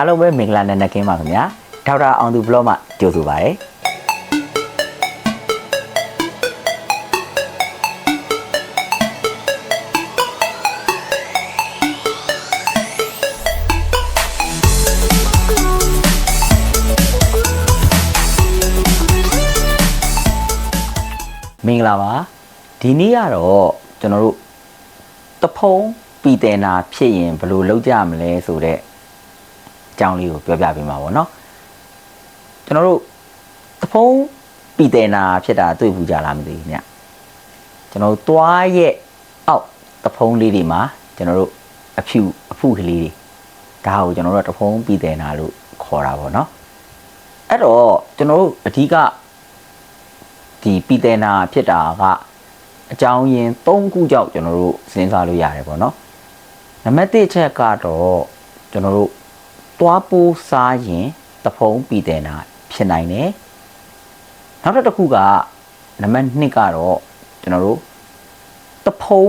အားလုံးပဲမင်္ဂလာနံနက်ခင်းပါခင်ဗျာဒေါက်တာအောင်သူဘလော့မှကြိုဆိုပါရစေမင်္ဂလာပါဒီနေ့ကတော့ကျွန်တော်တို့တဖုံပီတယ်နာဖြစ်ရင်ဘယ်လိုလုပ်ကြမလဲဆိုတော့အ ကြောင်းလေးကိုပြောပြပေးမှာပေါ့နော်ကျွန်တော်တို့တဖုံပီတယ်နာဖြစ်တာတွေ့ဘူးကြလားမသိဘူးညကျွန်တော်တို့သွားရဲ့အောက်တဖုံလေးတွေမှာကျွန်တော်တို့အဖြူအဖုကလေးတွေဒါကိုကျွန်တော်တို့ကတဖုံပီတယ်နာလို့ခေါ်တာပေါ့နော်အဲ့တော့ကျွန်တော်တို့အဓိကဒီပီတယ်နာဖြစ်တာကအကြောင်းရင်း၃ခုကြောင့်ကျွန်တော်တို့စဉ်းစားလို့ရတယ်ပေါ့နော်နံပါတ်1ချက်ကတော့ကျွန်တော်တို့ တွားပိုးစားရင်တဖုံပီတယ်နာဖြစ်နိုင်တယ်နောက်တစ်ခုကနံပါတ်2ကတော့ကျွန်တော်တို့တဖုံ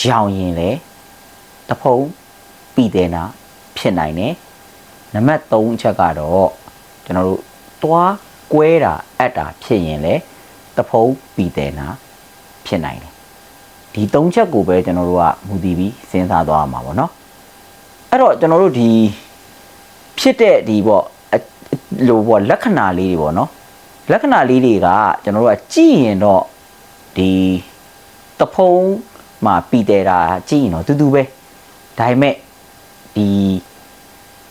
ရောင်ရင်လေတဖုံပီတယ်နာဖြစ်နိုင်တယ်နံပါတ်3ချက်ကတော့ကျွန်တော်တို့တွားကွဲတာအပ်တာဖြစ်ရင်လေတဖုံပီတယ်နာဖြစ်နိုင်တယ်ဒီ၃ချက်ကိုပဲကျွန်တော်တို့ကမူတည်ပြီးစဉ်းစားသွားရမှာပေါ့နော်အဲ့တော့ကျွန်တော်တို့ဒီ ဖြစ်တဲ့ဒီပေါ့အလိုပေါ့လက္ခဏာလေးတွေပေါ့နော်လက္ခဏာလေးတွေကကျွန်တော်တို့ကကြည့်ရင်တော့ဒီတဖုံမှာပီတယ်တာကြည့်ရင်တော့တူတူပဲဒါပေမဲ့ဒီ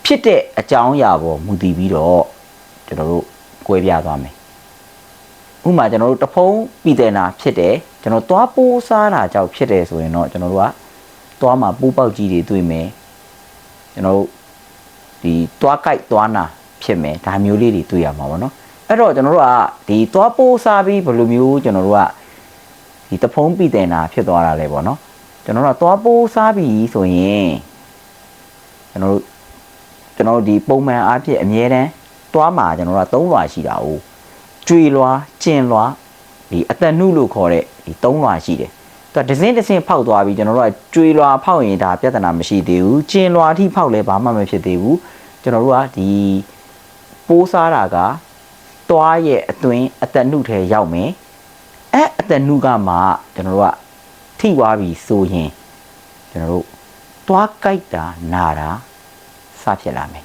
ဖြစ်တဲ့အကြောင်းအရာပေါ်မူတည်ပြီးတော့ကျွန်တော်တို့꿰ပြသွားမယ်ဥပမာကျွန်တော်တို့တဖုံးပြည်တယ်နာဖြစ်တယ်ကျွန်တော်သွားပိုးစားတာကြောင့်ဖြစ်တယ်ဆိုရင်တော့ကျွန်တော်တို့ကသွားမှာပိုးပေါက်ကြီးတွေတွေ့မယ်ကျွန်တော်တို့ ဒီသွားကြိုက်သွားနာဖြစ်မယ်ဒါမျိုးလေးတွေတွေ့ရမှာပေါ့နော်အဲ့တော့ကျွန်တော်တို့ကဒီသွားပိုးစားပြီးဘယ်လိုမျိုးကျွန်တော်တို့ကဒီတဖုံးပြည်တယ်နာဖြစ်သွားတာလဲပေါ့နော်ကျွန်တော်တို့ကသွားပိုးစားပြီးဆိုရင်ကျွန်တော်တို့ကျွန်တော်တို့ဒီပုံမှန်အားဖြင့်အမြဲတမ်းသွားမှာကျွန်တော်တို့က၃လွှာရှိတာ哦ကျွေလွာကျင်လွာဒီအတန်နုလို့ခေါ်တဲ့ဒီသုံးလွာရှိတယ် သူကဒဇင်းဒဇင်းဖောက်သွားပြီကျွန်တော်တို့ကကျွေလွာဖောက်ရင်ဒါပြဿနာမရှိသေးဘူးကျင်လွာအထိဖောက်လဲဘာမှမဖြစ်သေးဘူးကျွန်တော်တို့ကဒီပိုးစားတာကတွားရဲ့အတွင်းအတန်နုထဲရောက်မယ်အဲအတန်နုကမှကျွန်တော်တို့ကထိသွားပြီဆိုရင်ကျွန်တော်တို့တွားကြိုက်တာနာတာစဖြစ်လာမယ်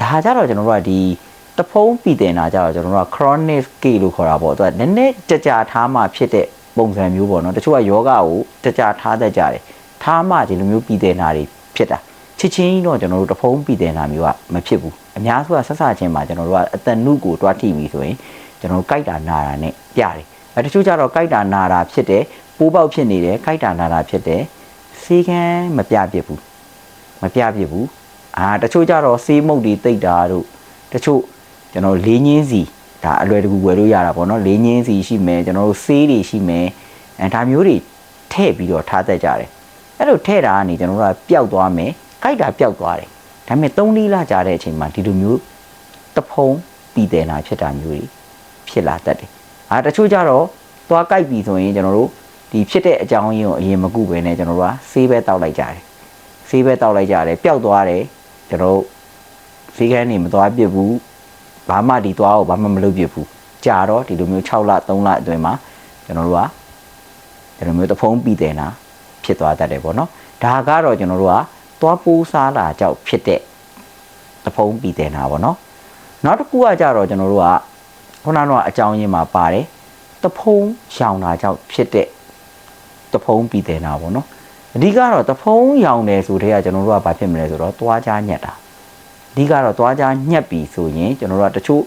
ဒါကြတော့ကျွန်တော်တို့ကဒီတဖုံးပြည်တင်တာကြတော့ကျွန်တော်တို့က chronic case လို့ခေါ်တာပေါ့သူကနည်းနည်းကြကြထားမှဖြစ်တဲ့ ပုံစံမျိုးပေါ့နော်တချို့ကယောဂကိုကြကြထားတတ်ကြတယ်ထားမှဒီလိုမျိုးပြည်တင်တာတွေဖြစ်တာချစ်ချင်းတော့ကျွန်တော်တို့တဖုံးပြည်တင်တာမျိုးကမဖြစ်ဘူးအများစုကဆက်ဆချင်းမှာကျွန်တော်တို့ကအတန်နုကိုတွားထိပြီဆိုရင်ကျွန်တော်တို့ကြိုက်တာနာတာနဲ့ပြတယ်အဲတချို့ကြတော့ကြိုက်တာနာတာဖြစ်တယ်ပိုးပေါက်ဖြစ်နေတယ်ကြိုက်တာနာတာဖြစ်တယ်စေကန်းမပြဖြစ်ဘူးမပြဖြစ်ဘူးအာတချို့ကြတော့စေးမုတ်တွေတိတ်တာတို့တချို့ကျွန်တော်လေးညင်းစီ ဒါအလွယ်တကူဝယ်လို့ရတာပေါ့နော်လေးညင်းစီရှိမယ်ကျွန်တော်တို့ဆေးတွေရှိမယ်အဲဒါမျိုးတွေထည့်ပြီးတော့ထားတတ်ကြတယ်အဲ့လိုထည့်တာကနေကျွန်တော်တို့ကပျောက်သွားမယ်ကြိုက်တာပျောက်သွားတယ်ဒါပေမဲ့3လလကြာတဲ့အချိန်မှာဒီလိုမျိုးတဖုံပြီးတယ်နာဖြစ်တာမျိုးတွေဖြစ်လာတတ်တယ်အာတချို့ကြတော့သွားကြိုက်ပြီဆိုရင်ကျွန်တော်တို့ဒီဖြစ်တဲ့အကြောင်းရင်းကိုအရင်မကုပဲနဲ့ကျွန်တော်တို့ကဆေးပဲတောက်လိုက်ကြတယ်ဆေးပဲတောက်လိုက်ကြတယ်ပျောက်သွားတယ်ကျွန်တော်တို့ဆေးကန်းနေမသွားပြစ်ဘူး ဘာမှဒီသွားကိုဘာမှမလုပ်ပြဘူးကြာတော့ဒီလိုမျိုး6လ3လအတွင်းမှာကျွန်တော်တို့ကဒီလိုမျိုးတဖုံးပြီးတယ်နာဖြစ်သွားတတ်တယ်ပေါ့နော်ဒါကတော့ကျွန်တော်တို့ကသွားပိုးစားတာကြောင့်ဖြစ်တဲ့တဖုံးပြီးတယ်နာပေါ့နော်နောက်တစ်ခုကကြတော့ကျွန်တော်တို့ကခုနကအကြောင်းရင်းမှာပါတယ်တဖုံးရောင်တာကြောင့်ဖြစ်တဲ့တဖုံးပြီးတယ်နာပေါ့နော်အဓိကတော့တဖုံးရောင်တယ်ဆိုတဲ့ကကျွန်တော်တို့ကဘာဖြစ်မလဲဆိုတော့သွားကြားညက်တာ အဓိကတော့သွားကြညက်ပြီဆိုရင်ကျွန်တော်တို့ကတချို့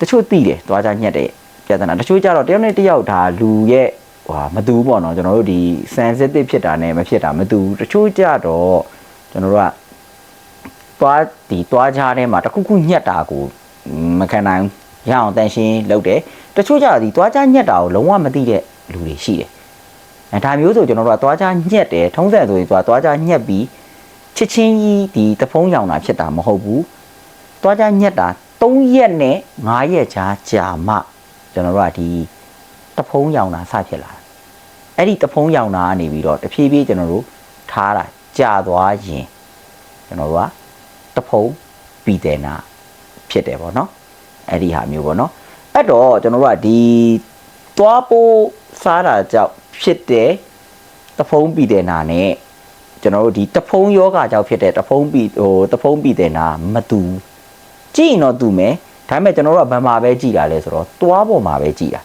တချို့သိတယ်သွားကြညက်တဲ့ပြဿနာတချို့ကြတော့တယောက်နဲ့တယောက်ဒါလူရဲ့ဟဟာမတူဘူးပေါ့နော်ကျွန်တော်တို့ဒီ sensitive ဖြစ်တာနဲ့မဖြစ်တာမတူဘူးတချို့ကြတော့ကျွန်တော်တို့ကသွားဒီသွားကြထဲမှာတစ်ခုခုညက်တာကိုမခံနိုင်ဘူးရအောင်တန်ရှင်းလုပ်တယ်တချို့ကြတော့ဒီသွားကြညက်တာကိုလုံးဝမသိတဲ့လူတွေရှိတယ်အဲဒါမျိုးဆိုကျွန်တော်တို့ကသွားကြညက်တယ်ထုံးစံဆိုရင်သွားသွားကြညက်ပြီး ချစ်ချင်းကြီးဒီတဖုံးရောင်တာဖြစ်တာမဟုတ်ဘူး။တွားကြညက်တာ3ရက်နဲ့5ရက်ကြာကြာမှကျွန်တော်တို့ကဒီတဖုံးရောင်တာစဖြစ်လာတာ။အဲ့ဒီတဖုံးရောင်တာကနေပြီးတော့တဖြည်းဖြည်းကျွန်တော်တို့ထားတာကြာသွားရင်ကျွန်တော်တို့ကတဖုံပြီးတဲ့နာဖြစ်တယ်ပေါ့နော်အဲ့ဒီဟာမျိုးပေါ့နော်အဲ့တော့ကျွန်တော်တို့ကဒီသွားပိုးစားတာကြောင့်ဖြစ်တဲ့တဖုံပြီးတဲ့နာနဲ့ ကျွန်တော်တို့ဒီတဖုံယောဂကြောင့်ဖြစ်တဲ့တဖုံပြီးဟိုတဖုံပြီးတဲ့နာမတူဘူးကြည့်ရင်တော့တူမယ်ဒါပေမဲ့ကျွန်တော်တို့ကဘယ်မှာပဲကြည်တာလဲဆိုတော့သွားပေါ်မှာပဲကြည်တာ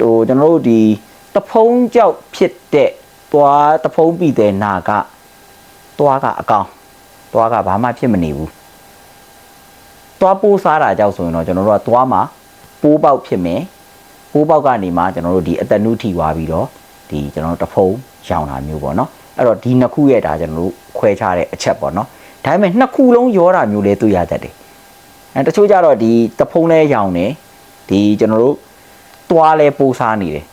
ဟိုကျွန်တော်တို့ဒီတဖုံကြောင့်ဖြစ်တဲ့သွားတဖုံပြီးတဲ့နာကသွားကအကောင်သွားကဘာမှဖြစ်မနေဘူးသွားပိုးစားတာကြောင့်ဆိုရင်တော့ကျွန်တော်တို့ကသွားမှာပိုးပေါက်ဖြစ်မယ်ပိုးပေါက်ကနေမှကျွန်တော်တို့ဒီအသက်နုထိသွားပြီးတော့ဒီကျွန်တော်တို့တဖုံရောင်တာမျိုးပေါ့နော် အဲ့တော့ဒီနှစ်ခုရဲ့ဒါကျွန်တော်တို့ခွဲခြားတဲ့အချက်ပေါ့နော်ဒါပေမဲ့နှစ်ခုလုံးရောတာမျိုးလေးတွေ့ရတတ်တယ်အဲတချို့ကြတော့ဒီတဖုံလဲရောင်တယ်ဒီကျွန်တော်တို့သွားလဲပိုးစားနေတယ်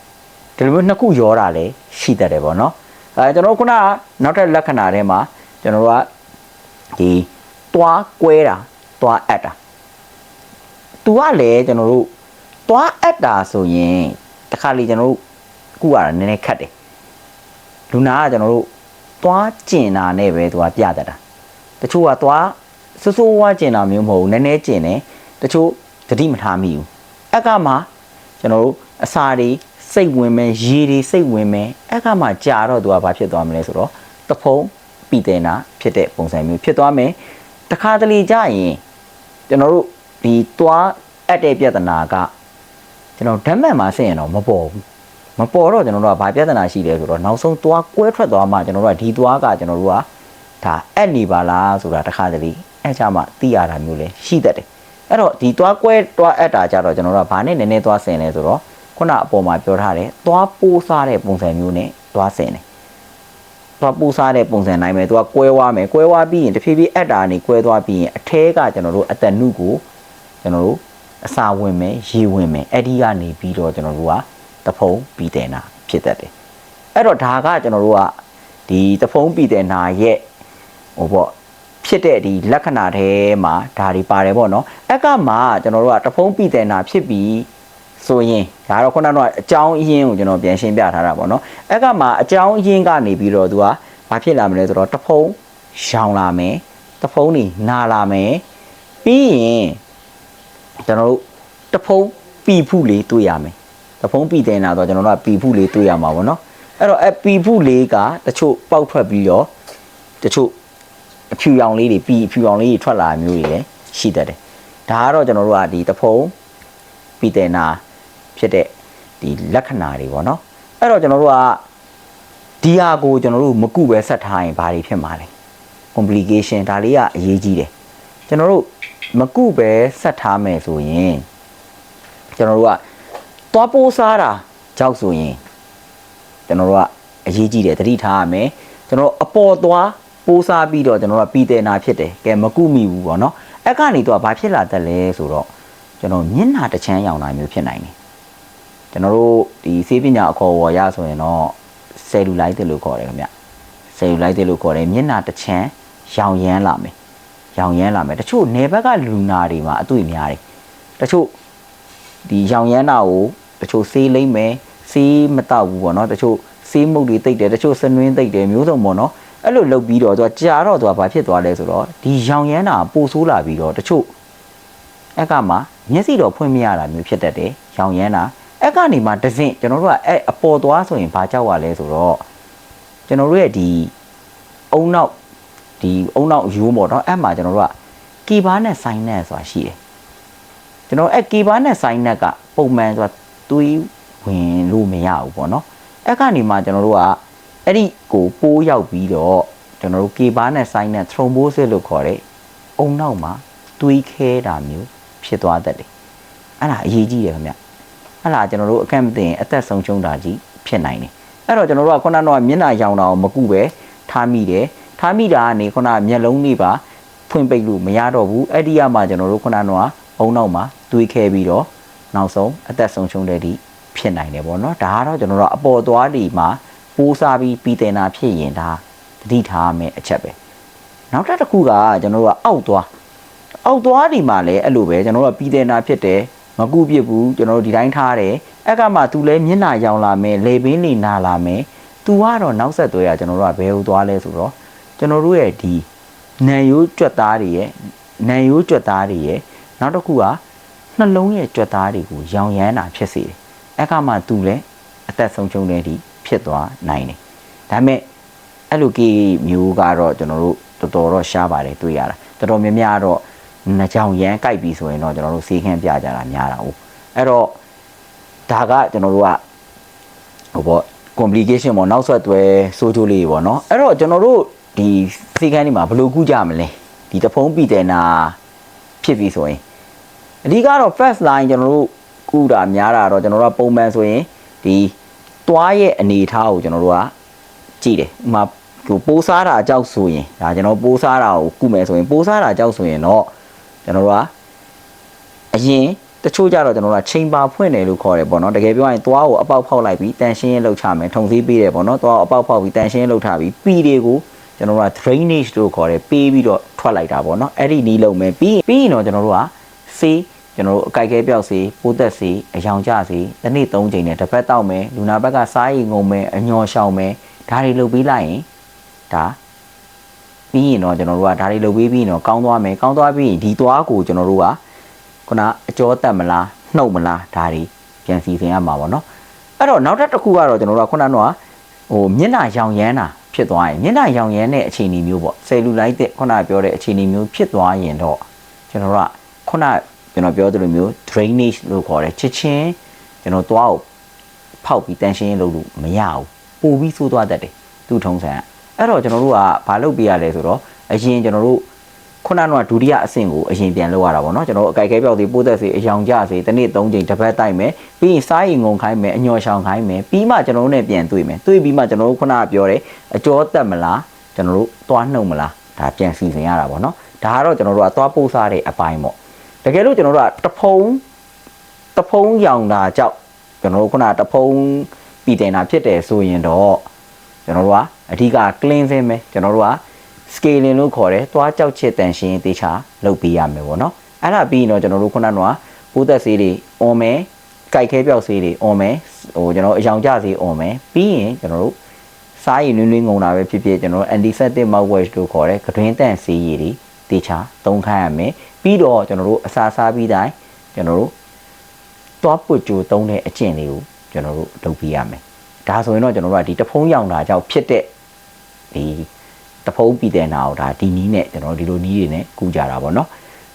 ဒီလိုမျိုးနှစ်ခုရောတာလဲရှိတတ်တယ်ပေါ့နော်အဲကျွန်တော်တို့ခုနကနောက်ထပ်လက္ခဏာထဲမှာကျွန်တော်တို့ကဒီသွားကွဲတာသွားအပ်တာသူကလည်းကျွန်တော်တို့သွားအပ်တာဆိုရင်တခါလေကျွန်တော်တို့ခုရတာနည်းနည်းခက်တယ်လူနာကကျွန်တော်တို့ သွားကျင်တာနဲ့ပဲသူကပြတတ်တာတချို့ကသွားဆူဆူဝါကျင်တာမျိုးမဟုတ်ဘူးနည်းနည်းကျင်တယ်တချို့သတိမထားမိဘူးအက်ကမှကျွန်တော်တို့အစာတွေစိတ်ဝင်မယ်ရေတွေစိတ်ဝင်မယ်အက်ကမှကြာတော့သူကဘာဖြစ်သွားမလဲဆိုတော့တဖုံပြီးတဲ့နာဖြစ်တဲ့ပုံစံမျိုးဖြစ်သွားမယ်တခါတလေကြာရင်ကျွန်တော်တို့ဒီသွားအပ်တဲ့ပြဿနာကကျွန်တော်ဓာတ်မှန်မှာဆင်ရင်တော့မပေါ်ဘူး မပေါ်တော့ကျွန်တော်တို့ကဘာပြဿနာရှိလဲဆိုတော့နောက်ဆုံးသွားကွဲထွက်သွားမှကျွန်တော်တို့ကဒီသွားကကျွန်တော်တို့ကဒါအပ်နေပါလားဆိုတာတခါတလေအဲကြမှာသိရတာမျိုးလဲရှိတတ်တယ်အဲ့တော့ဒီသွားကွဲသွားအပ်တာကြတော့ကျွန်တော်တို့ကဘာနဲ့နည်းနည်းသွားဆင်လဲဆိုတော့ခုနအပေါ်မှာပြောထားတယ်သွားပိုးစားတဲ့ပုံစံမျိုးနဲ့သွားဆင်တယ်သွားပိုးစားတဲ့ပုံစံတိုင်းပဲသူကကွဲသွားမယ်ကွဲသွားပြီးရင်တဖြည်းဖြည်းအပ်တာနေကွဲသွားပြီးရင်အထဲကကျွန်တော်တို့အတနုကိုကျွန်တော်တို့အစာဝင်မယ်ရေဝင်မယ်အဲ့ဒီကနေပြီးတော့ကျွန်တော်တို့က တဖုံပြီးတဲ့နာဖြစ်တတ်တယ်အဲ့တော့ဒါကကျွန်တော်တို့ကဒီတဖုံပြီးတဲ့နာရဲ့ဟိုပေါ့ဖြစ်တဲ့ဒီလက္ခဏာထဲမှာဒါတွေပါတယ်ပေါ့နော်အက်ကမှကျွန်တော်တို့ကတဖုံပြီးတဲ့နာဖြစ်ပြီးဆိုရင်ဒါတော့ခုနကတော့အကြောင်းအရင်းကိုကျွန်တော်ပြန်ရှင်းပြထားတာပေါ့နော်အက်ကမှအကြောင်းအရင်းကနေပြီးတော့သူကဘာဖြစ်လာမလဲဆိုတော့တဖုံရောင်လာမယ်တဖုံနေနာလာမယ်ပြီးရင်ကျွန်တော်တို့တဖုံပီဖုလေးတွေ့ရမယ် တဖုံပီတဲ့နာတော့ကျွန်တော်တို့ကပီဖုလေးတွေ့ရမှာပေါ့နော်အဲ့တော့အပီဖုလေးကတချို့ပေါက်ထွက်ပြီးတော့တချို့အဖြူရောင်လေးတွေပီအဖြူရောင်လေးတွေထွက်လာမျိုးတွေလည်းရှိတတ်တယ်ဒါကတော့ကျွန်တော်တို့ကဒီတဖုံပီတဲ့နာဖြစ်တဲ့ဒီလက္ခဏာတွေပေါ့နော်အဲ့တော့ကျွန်တော်တို့ကဒီဟာကိုကျွန်တော်တို့မကုပဲဆက်ထားရင်ဘာတွေဖြစ်မှာလဲ complication ဒါလေးကအရေးကြီးတယ်ကျွန်တော်တို့မကုပဲဆက်ထားမယ်ဆိုရင်ကျွန်တော်တို့က သွားပိုးစားတာကြောက်ဆိုရင်ကျွန်တော်တို့ကအရေးကြီးတယ်သတိထားရမယ်ကျွန်တော်တို့အပေါ်သွားပိုးစားပြီးတော့ကျွန်တော်တို့ကပြီးတဲ့နာဖြစ်တယ်ကဲမကုမိဘူးပေါ့နော်အဲ့ကနေတော့ဘာဖြစ်လာတတ်လဲဆိုတော့ကျွန်တော်မျက်နှာတစ်ချမ်းရောင်တာမျိုးဖြစ်နိုင်တယ်ကျွန်တော်တို့ဒီစေးပညာအခေါ်အဝေါ်ရဆိုရင်တော့ဆယ်လူလိုက်တယ်လို့ခေါ်တယ်ခင်ဗျဆယ်လူလိုက်တယ်လို့ခေါ်တယ်မျက်နှာတစ်ချမ်းရောင်ရမ်းလာမယ်ရောင်ရမ်းလာမယ်တချို့နေဘက်ကလူနာတွေမှာအတွေ့များတယ်တချို့ဒီရောင်ရမ်းတာကို တချို့ဆေးလိမ့်မယ်ဆေးမတောက်ဘူးပေါ့နော်တချို့ဆေးမုတ်တွေတိတ်တယ်တချို့စနွင်းတိတ်တယ်မျိုးစုံပေါ့နော်အဲ့လိုလုပ်ပြီးတော့သူကကြာတော့သူကဘာဖြစ်သွားလဲဆိုတော့ဒီရောင်ရမ်းတာပိုဆိုးလာပြီးတော့တချို့အဲ့ကမှမျက်စိတော့ဖွင့်မရတာမျိုးဖြစ်တတ်တယ်ရောင်ရမ်းတာအဲ့ကနေမှတစင့်ကျွန်တော်တို့ကအဲ့အပေါ်သွားဆိုရင်ဘာကြောက်ရလဲဆိုတော့ကျွန်တော်တို့ရဲ့ဒီအုံနောက်ဒီအုံနောက်ရိုးပေါ့နော်အဲ့မှာကျွန်တော်တို့ကကီဘာနဲ့ဆိုင်းနဲ့ဆိုတာရှိတယ်ကျွန်တော်အဲ့ကီဘာနဲ့ဆိုင်းနဲ့ကပုံမှန်ဆိုတာ သွေးဝင်လို့မရဘူးပေါ့နော်အဲ့ကနေမှကျွန်တော်တို့ကအဲ့ဒီကိုပိုးရောက်ပြီးတော့ကျွန်တော်တို့ကေဘာနဲ့ဆိုင်းနဲ့ thrombosis လို့ခေါ်တဲ့အုံနောက်မှာသွေးခဲတာမျိုးဖြစ်သွားတတ်တယ်အဲ့ဒါအရေးကြီးတယ်ခင်ဗျအဲ့ဒါကျွန်တော်တို့အကန့်မသိရင်အသက်ဆုံးရှုံးတာကြီးဖြစ်နိုင်တယ်အဲ့တော့ကျွန်တော်တို့ကခုနကတော့မျက်နှာရောင်တာကိုမကုပဲထားမိတယ်ထားမိတာကနေခုနကမျက်လုံးလေးပါဖွင့်ပိတ်လို့မရတော့ဘူးအဲ့ဒီကမှကျွန်တော်တို့ခုနကတော့အုံနောက်မှာသွေးခဲပြီးတော့ နောက်ဆုံးအသက်ဆုံးရှုံးတဲ့ဒီဖြစ်နိုင်တယ်ပေါ့နော်ဒါကတော့ကျွန်တော်တို့အပေါ်သွားဒီမှာပိုးစားပြီးပြီးတင်တာဖြစ်ရင်ဒါတတိထားမယ်အချက်ပဲနောက်တစ်ခုကကျွန်တော်တို့ကအောက်သွားအောက်သွားဒီမှာလည်းအဲ့လိုပဲကျွန်တော်တို့ကပြီးတင်တာဖြစ်တယ်မကူပြစ်ဘူးကျွန်တော်တို့ဒီတိုင်းထားတယ်အဲ့ကမှ तू လဲမျက်နှာရောင်လာမယ်လေပင်းနေနာလာမယ် तू ကတော့နောက်ဆက်သွဲရကျွန်တော်တို့ကဘယ်ဟိုသွားလဲဆိုတော့ကျွန်တော်တို့ရဲ့ဒီနံရိုးကြွက်သားတွေရဲ့နံရိုးကြွက်သားတွေရဲ့နောက်တစ်ခုက နှလုံးရဲ့ကြွက်သားတွေကိုရောင်ရမ်းတာဖြစ်စေတယ်အဲ့ကမှသူလည်းအသက်ဆုံးရှုံးတဲ့ဒီဖြစ်သွားနိုင်တယ်ဒါပေမဲ့အဲ့လိုကေမျိုးကတော့ကျွန်တော်တို့တော်တော်တော့ရှားပါတယ်တွေ့ရတာတော်တော်များများတော့နှကြောင်ရမ်းကြိုက်ပြီဆိုရင်တော့ကျွန်တော်တို့စေးခင်းပြကြတာများတာဟုတ်အဲ့တော့ဒါကကျွန်တော်တို့ကဟိုပေါ့ complication ပေါ့နောက်ဆက်တွဲဆိုးကျိုးလေးပေါ့နော်အဲ့တော့ကျွန်တော်တို့ဒီစေးခင်းတွေမှာဘယ်လိုကုကြမလဲဒီတဖုံးပြည်တယ်နာဖြစ်ပြီဆိုရင် အဓိကတော့ first line ကျွန်တော်တို့ကုတာများတာတော့ကျွန်တော်တို့ကပုံမှန်ဆိုရင်ဒီတွားရဲ့အနေအထားကိုကျွန်တော်တို့ကကြည့်တယ်ဥပမာဟိုပိုးစားတာအကြောက်ဆိုရင်ဒါကျွန်တော်ပိုးစားတာကိုကုမယ်ဆိုရင်ပိုးစားတာအကြောက်ဆိုရင်တော့ကျွန်တော်တို့ကအရင်တချို့ကြတော့ကျွန်တော်တို့ကချိန်ပါဖွင့်တယ်လို့ခေါ်တယ်ပေါ့နော်တကယ်ပြောရင်သွားကိုအပေါက်ဖောက်လိုက်ပြီးတန်ရှင်းရေးလုပ်ချမယ်ထုံစည်းပေးတယ်ပေါ့နော်သွားကိုအပေါက်ဖောက်ပြီးတန်ရှင်းရေးလုပ်ထားပြီးပီတွေကိုကျွန်တော်တို့က drainage လို့ခေါ်တယ်ပေးပြီးတော့ထွက်လိုက်တာပေါ့နော်အဲ့ဒီနီးလုံးမယ်ပြီးပြီးရင်တော့ကျွန်တော်တို့ကဆေး ကျွန်တော်တို့အကြိုက်ခဲပြောက်စေပိုးသက်စေအယောင်ကျစေတစ်နေ့၃ချိန်နဲ့တစ်ပတ်တောက်မယ်လူနာဘက်ကစားရည်ငုံမယ်အညော်ရှောင်မယ်ဒါတွေလုပ်ပြီးလိုက်ရင်ဒါပြီးရင်တော့ကျွန်တော်တို့ကဒါတွေလုပ်ပြီးပြီးရင်တော့ကောင်းသွားမယ်ကောင်းသွားပြီးရင်ဒီသွားကိုကျွန်တော်တို့ကခုနအကျော်တက်မလားနှုတ်မလားဒါတွေပြန်စီစဉ်ရမှာပေါ့နော်အဲ့တော့နောက်တစ်ခုကတော့ကျွန်တော်တို့ကခုနကတော့ဟိုမျက်နှာရောင်ရမ်းတာဖြစ်သွားရင်မျက်နှာရောင်ရမ်းတဲ့အခြေအနေမျိုးပေါ့ဆယ်လူလိုက်တဲ့ခုနပြောတဲ့အခြေအနေမျိုးဖြစ်သွားရင်တော့ကျွန်တော်တို့ကခုန ကျွန်တော်ပြောသလိုမျိုး drainage လို့ခေါ်တယ်ချစ်ချင်းကျွန်တော်သွားကိုဖောက်ပြီးတန်ရှင်းလုပ်လို့မရဘူးပို့ပြီးဆိုးသွားတတ်တယ်သူ့ထုံးစံကအဲ့တော့ကျွန်တော်တို့ကဘာလုပ်ပြရလဲဆိုတော့အရင်ကျွန်တော်တို့ခုနကဒုတိယအဆင့်ကိုအရင်ပြန်လုပ်ရတာပေါ့နော်ကျွန်တော်တို့အကြိုက်ခဲပြောက်သေးပိုးသက်စေအယောင်ကျစေတစ်နေ့၃ချိန်တစ်ပတ်တိုက်မယ်ပြီးရင်စားရင်ငုံခိုင်းမယ်အညော်ရှောင်ခိုင်းမယ်ပြီးမှကျွန်တော်တို့ ਨੇ ပြန်တွေ့မယ်တွေ့ပြီးမှကျွန်တော်တို့ခုနကပြောတယ်အကျော်တက်မလားကျွန်တော်တို့သွားနှုတ်မလားဒါပြန်စီစဉ်ရတာပေါ့နော်ဒါကတော့ကျွန်တော်တို့ကသွားပို့စားတဲ့အပိုင်းပေါ့ တကယ်လို့ကျွန်တော်တို့ကတဖုံတဖုံရောင်တာကြောက်ကျွန်တော်တို့ခုနကတဖုံပြည်တင်တာဖြစ်တယ်ဆိုရင်တော့ကျွန်တော်တို့ကအဓိက cleansing ပဲကျွန်တော်တို့က scaling လို့ခေါ်တယ်။သွားကြောက်ချစ်တန်ရှင်းတေချာလုပ်ပေးရမယ်ပေါ့နော်။အဲ့ဒါပြီးရင်တော့ကျွန်တော်တို့ခုနကပိုးသက်ဆေးတွေអွန်မယ်၊ကြိုက်ခဲပြောက်ဆေးတွေអွန်မယ်။ဟိုကျွန်တော်အယောင်ကျဆေးអွန်မယ်။ပြီးရင်ကျွန်တော်တို့စားရည်နွေးနွေးငုံတာပဲဖြစ်ဖြစ်ကျွန်တော်တို့ antiseptic mouthwash လို့ခေါ်တဲ့ကတွင်းတန့်ဆေးရည်တွေတေချာသုံးခန်းရမယ်။ ပြီးတော့ကျွန်တော်တို့အစာစားပြီးတိုင်းကျွန်တော်တို့သွားပွတ်ကြိုသုံးတဲ့အကျင့်လေးကိုကျွန်တော်တို့လုပ်ပေးရမယ်။ဒါဆိုရင်တော့ကျွန်တော်တို့ကဒီတဖုံးရောင်တာကြောင့်ဖြစ်တဲ့ဒီတဖုံးပြည်တဲ့နာကိုဒါဒီနီးနဲ့ကျွန်တော်ဒီလိုနီးတွေနဲ့ကူကြတာပေါ့နော်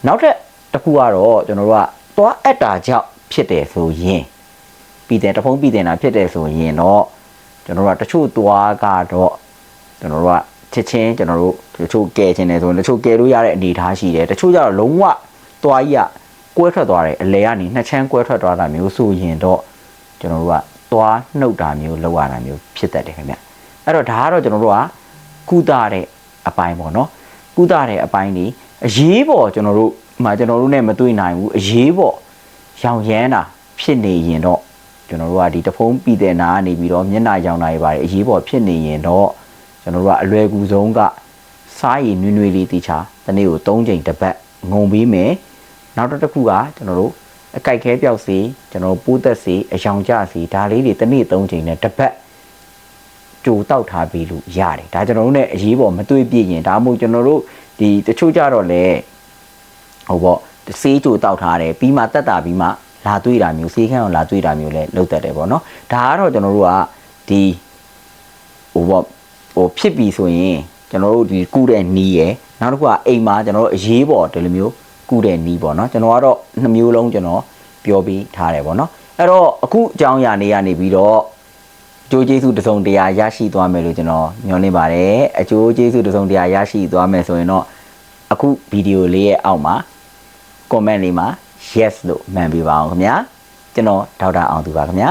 နောက်ထပ်တစ်ခုကတော့ကျွန်တော်တို့ကသွားအပ်တာကြောင့်ဖြစ်တယ်ဆိုရင်ပြည်တဲ့တဖုံးပြည်တဲ့နာဖြစ်တယ်ဆိုရင်တော့ကျွန်တော်တို့ကတချို့သွားကတော့ကျွန်တော်တို့က ချက်ချင်းကျွန်တော်တို့တချို့ကဲခြင်းတယ်ဆိုရင်တချို့ကဲလို့ရတဲ့အနေအထားရှိတယ်တချို့ကျတော့လုံးဝသွားကြီးကကွဲထွက်သွားတယ်အလဲကနေနှစ်ချမ်းကွဲထွက်သွားတာမျိုးဆိုရင်တော့ကျွန်တော်တို့ကသွားနှုတ်တာမျိုးလောက်ရတာမျိုးဖြစ်တတ်တယ်ခင်ဗျအဲ့တော့ဒါကတော့ကျွန်တော်တို့ကကုသတဲ့အပိုင်းပေါ့နော်ကုသတဲ့အပိုင်းဒီအရေးပေါ်ကျွန်တော်တို့မှကျွန်တော်တို့ ਨੇ မတွေ့နိုင်ဘူးအရေးပေါ်ရောင်ရမ်းတာဖြစ်နေရင်တော့ကျွန်တော်တို့ကဒီတဖုံးပြီးတဲ့နာကနေပြီးတော့မျက်နှာရောင်တာတွေပါတယ်အရေးပေါ်ဖြစ်နေရင်တော့ ကျွန်တော်တို့ကအလွယ်ကူဆုံးကစားရည်နွေးနွေးလေးတိချာတနေ့ကို3ချိန်တစ်ပတ်ငုံပြီးမယ်နောက်တစ်ခုကကျွန်တော်တို့အကြိုက်ခဲပြောက်စီကျွန်တော်ပိုးသက်စီအယောင်ကျစီဒါလေးတွေတနေ့3ချိန်နဲ့တစ်ပတ်ကြိုတောက်ထားပြီးလို့ရတယ်ဒါကျွန်တော်တို့ ਨੇ အရေးပေါ်မတွေ့ပြည့်ရင်ဒါမှမဟုတ်ကျွန်တော်တို့ဒီတချို့ကြတော့လေဟိုပေါ့ဆေးကြိုတောက်ထားတယ်ပြီးမှတက်တာပြီးမှလာတွေ့တာမျိုးဆေးခန်းအောင်လာတွေ့တာမျိုးလဲလုပ်တတ်တယ်ပေါ့နော်ဒါကတော့ကျွန်တော်တို့ကဒီဟိုပေါ့ ဟိုဖြစ်ပြီဆိုရင်ကျွန်တော်တို့ဒီကုတဲ့နီးရယ်နောက်တစ်ခုကအိမ်မှာကျွန်တော်တို့အရေးပေါ်ဒီလိုမျိုးကုတဲ့နီးပေါ့နော်ကျွန်တော်ကတော့နှစ်မျိုးလုံးကျွန်တော်ပြောပြီးထားတယ်ပေါ့နော်အဲ့တော့အခုအကြောင်းအရာနေရနေပြီးတော့အကျိုးကျေးဇူးတစ်စုံတရာရရှိသွားမယ်လို့ကျွန်တော်ညွှန်နေပါတယ်အကျိုးကျေးဇူးတစ်စုံတရာရရှိသွားမယ်ဆိုရင်တော့အခုဗီဒီယိုလေးရဲ့အောက်မှာ comment လေးမှာ yes လို့မှန်ပြပါအောင်ခင်ဗျာကျွန်တော်ဒေါက်တာအောင်သူပါခင်ဗျာ